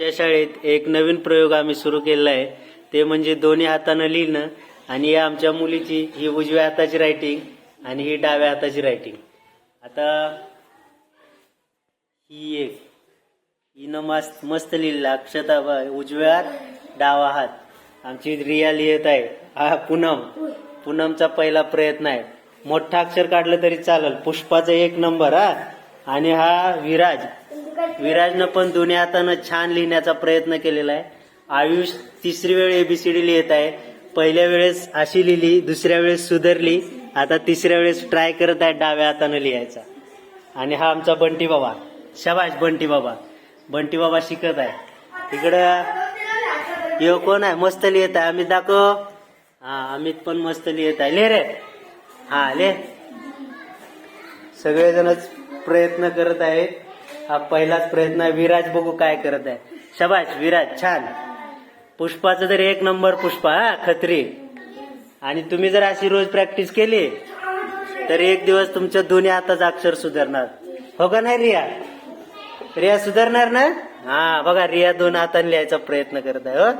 आमच्या शाळेत एक नवीन प्रयोग आम्ही सुरू केलेला आहे. ते म्हणजे दोन्ही हातानं लिहिणं आणि या आमच्या मुलीची ही उजव्या हाताची रायटिंग आणि ही डाव्या हाताची रायटिंग आता ही एक हिनं मस्त मस्त लिहिलं अक्षता उजव्या हात डावा हात. आमची रिया लिहित आहे. हा पूनम. पूनमचा पहिला प्रयत्न आहे. मोठा अक्षर काढलं तरी चालेल. पुष्पाचा एक नंबर हा. आणि हा विराज. विराजनं पण दोन्ही हातानं छान लिहिण्याचा प्रयत्न केलेला आहे. आयुष तिसरी वेळ एबीसीडी लिहित आहे. पहिल्या वेळेस अशी लिहिली दुसऱ्या वेळेस सुधारली आता तिसऱ्या वेळेस ट्राय करत आहे डाव्या हातानं लिहायचा. आणि हा आमचा बंटी बाबा शबाश बंटी बाबा. बंटी बाबा शिकत आहे. इकडं यो कोण आहे? मस्त लिहित आहे. अमित दाखव. हा अमित पण मस्त लिहित आहे. ले रे. हा ले. सगळेजणच प्रयत्न करत आहेत. हा पहिलाच प्रयत्न आहे. विराज बघू काय करत आहे. शबाश विराज छान. पुष्पाचं तर एक नंबर पुष्पा हा खत्री. आणि तुम्ही जर अशी रोज प्रॅक्टिस केली तर एक दिवस तुमच्या दोन्ही हाताचं अक्षर सुधारणार. हो का नाही रिया? रिया सुधारणार ना? हा बघा रिया दोन हाताने लिहायचा प्रयत्न करत आहे हो.